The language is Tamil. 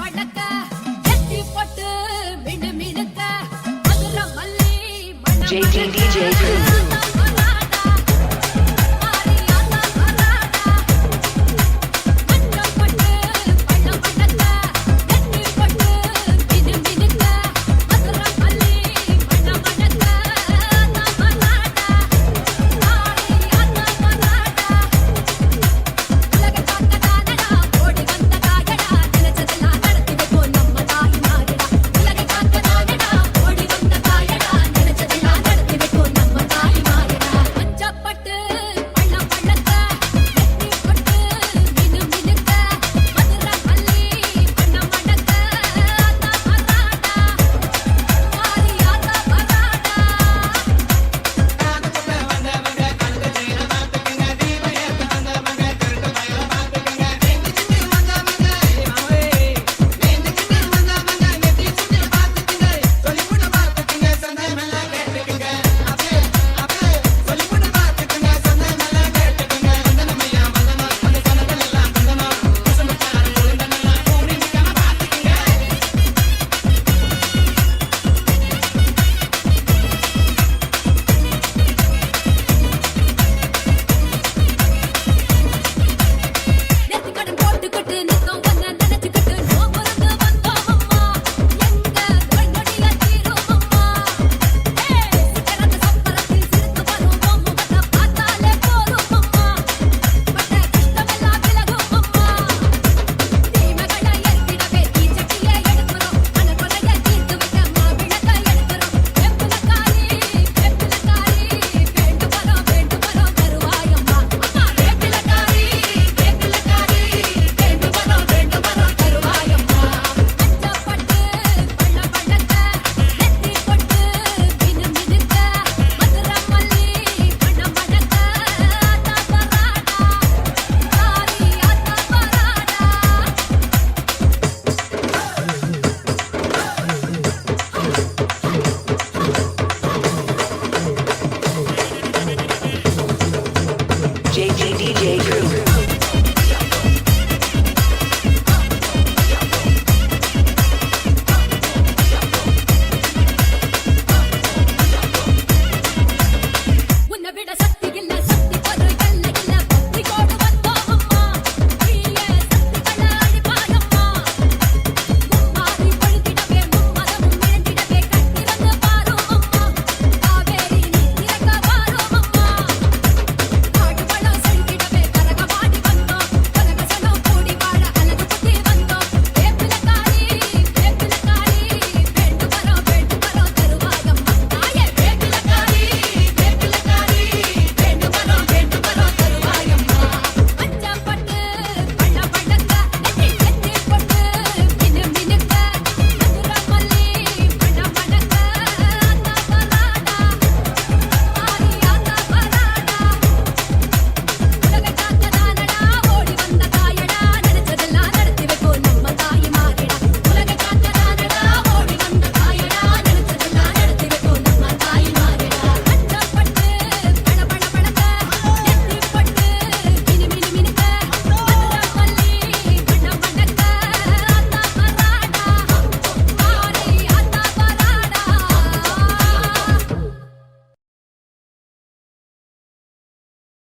வடக்க எத்தி போட்டு மினு மினுக்க மதுரை மல்லி DJ, DJ, DJ.